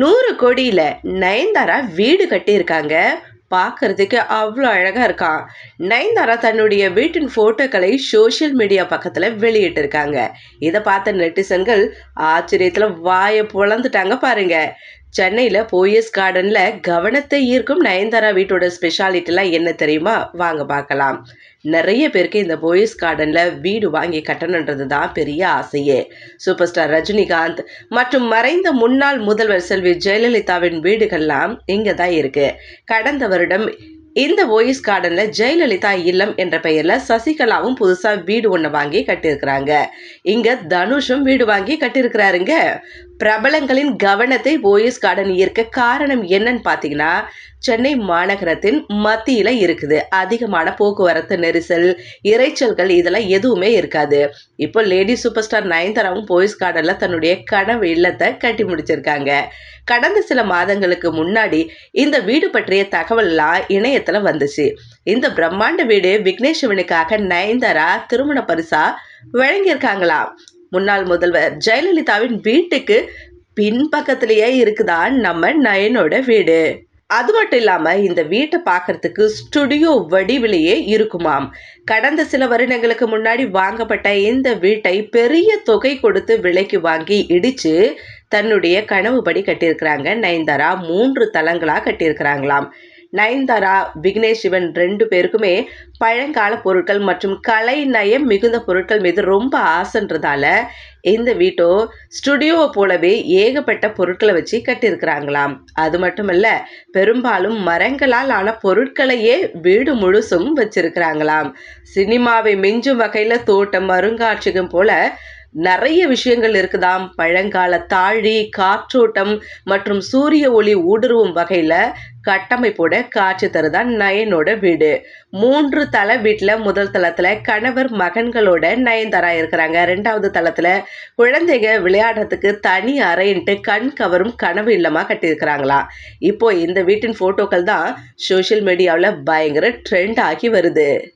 நூறு கோடியில நயன்தாரா வீடு கட்டியிருக்காங்க. பார்க்கறதுக்கு அவ்வளோ அழகாக இருக்கான். நயன்தாரா தன்னுடைய வீட்டின் ஃபோட்டோக்களை சோஷியல் மீடியா பக்கத்தில் வெளியிட்டிருக்காங்க. இதை பார்த்த நெட்டிசன்கள் ஆச்சரியத்தில் வாயை புலந்துட்டாங்க பாருங்கள் சென்னையில் போயஸ் கார்டனில் கவனத்தை ஈர்க்கும் நயன்தாரா வீட்டோட ஸ்பெஷாலிட்டிலாம் என்ன தெரியுமா? வாங்க பார்க்கலாம். நிறைய பேருக்கு இந்த போயஸ் கார்டனில் வீடு வாங்கி கட்டணுன்றது தான் பெரிய ஆசையே. சூப்பர் ஸ்டார் ரஜினிகாந்த் மற்றும் மறைந்த முன்னாள் முதல்வர் செல்வி ஜெயலலிதாவின் வீடுகள்லாம் இங்கே தான் இருக்குது கடந்த வருடம் இந்த ஓயிஸ் கார்டன்ல ஜெயலலிதா இல்லம் என்ற பெயர்ல சசிகலாவும் புதுசா வீடு ஒன்று வாங்கி கட்டியிருக்கிறாங்க. இங்க தனுஷும் வீடு வாங்கி கட்டியிருக்கிறாருங்க. பிரபலங்களின் கவனத்தை போயஸ் கார்டன் ஈர்க்க காரணம் என்னன்னு பார்த்தீங்கன்னா சென்னை மாநகரத்தின் மத்தியில் இருக்குது. அதிகமான போக்குவரத்து நெரிசல் இறைச்சல்கள் இதெல்லாம் எதுவுமே இருக்காது. இப்போ லேடி சூப்பர் ஸ்டார் நயன்தாராவும் போயஸ் கார்டனில் தன்னுடைய கனவு இல்லத்தை கட்டி முடிச்சிருக்காங்க. கடந்த சில மாதங்களுக்கு முன்னாடி இந்த வீடு பற்றிய தகவல்லாம் இணையத்தில் வந்துச்சு. இந்த பிரம்மாண்ட வீடு விக்னேஸ்வனுக்காக நயன்தாரா திருமண பரிசா வழங்கியிருக்காங்களாம். முன்னாள் முதல்வர் ஜெயலலிதாவின் வீட்டுக்கு பின்பக்கத்திலேயே இருக்குதான் நம்ம நயனோட வீடு. அது மட்டும் இல்லாமல் இந்த வீட்டை பார்க்கறதுக்கு ஸ்டுடியோ வடிவிலேயே இருக்குமாம். கடந்த சில வருடங்களுக்கு முன்னாடி வாங்கப்பட்ட இந்த வீட்டை பெரிய தொகை கொடுத்து விலைக்கு வாங்கி இடித்து தன்னுடைய கனவுபடி கட்டியிருக்கிறாங்க. நயன்தாரா மூன்று தளங்களாக கட்டியிருக்கிறாங்களாம். நயன்தாரா விக்னேஷ் சிவன் ரெண்டு பேருக்குமே பழங்கால பொருட்கள் மற்றும் கலை நயம் மிகுந்த பொருட்கள் மீது ரொம்ப ஆசைன்றதால இந்த வீட்டோ ஸ்டுடியோவை போலவே ஏகப்பட்ட பொருட்களை வச்சு கட்டியிருக்கிறாங்களாம். அது மட்டுமல்ல பெரும்பாலும் மரங்களால் ஆன பொருட்களையே வீடு முழுசும் வச்சிருக்கிறாங்களாம். சினிமாவை மிஞ்சும் வகையில் தோட்டம் அருங்காட்சியகம் போல நிறைய விஷயங்கள் இருக்குதாம். பழங்கால தாழி காற்றோட்டம் மற்றும் சூரிய ஒளி ஊடுருவும் வகையில் கட்டமைப்போட காட்சி தருதான் நயனோட வீடு. மூன்று தலை வீட்டில் முதல் தளத்தில் கணவர் மகன்களோட நயன்தாரா இருக்கிறாங்க. ரெண்டாவது தளத்தில் குழந்தைங்க விளையாடுறதுக்கு தனி அறைன்ட்டு கண் கவரும் கனவு இல்லமாக கட்டியிருக்கிறாங்களா. இப்போ இந்த வீட்டின் ஃபோட்டோக்கள் தான் சோஷியல் மீடியாவில் பயங்கர ட்ரெண்ட் ஆகி வருது.